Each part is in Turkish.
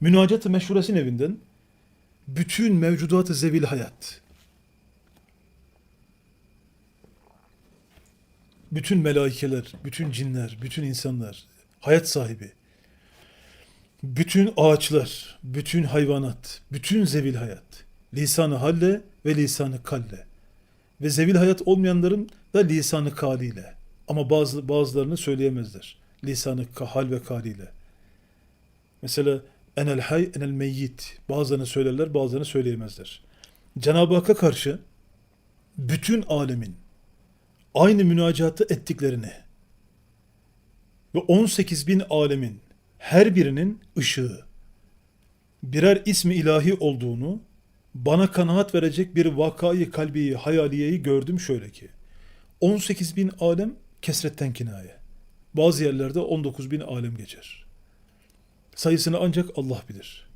Münacat-ı Meşhures'in evinden bütün mevcudat-ı zevil hayat, bütün melaikeler, bütün cinler, bütün insanlar, hayat sahibi, bütün ağaçlar, bütün hayvanat, bütün zevil hayat, lisanı halle ve lisanı kalle ve zevil hayat olmayanların da lisanı kaliyle ama bazı bazılarını söyleyemezler. Lisanı hal ve kaliyle. Mesela enel hay enel meyyit bazılarını söylerler bazılarını söyleyemezler. Cenab-ı Hakk'a karşı bütün alemin aynı münacatı ettiklerini ve 18 bin alemin her birinin ışığı birer ismi ilahi olduğunu bana kanaat verecek bir vakayı kalbiyi, hayaliyeyi gördüm şöyle ki 18 bin alem kesretten kinaye. Bazı yerlerde 19 bin alem geçer. Sayısını ancak Allah bilir.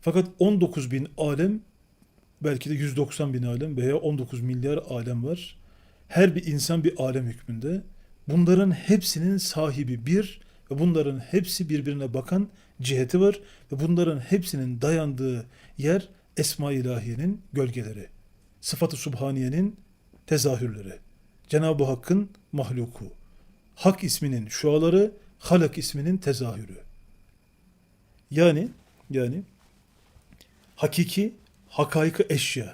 Fakat 19 bin alem belki de 190 bin alem veya 19 milyar alem var. Her bir insan bir alem hükmünde. Bunların hepsinin sahibi bir ve bunların hepsi birbirine bakan ciheti var ve bunların hepsinin dayandığı yer Esma-i İlahiye'nin gölgeleri. Sıfat-ı Subhaniye'nin tezahürleri. Cenab-ı Hakk'ın mahluku. Hak isminin şuaları, Halak isminin tezahürü. Yani yani hakiki hakaiki eşya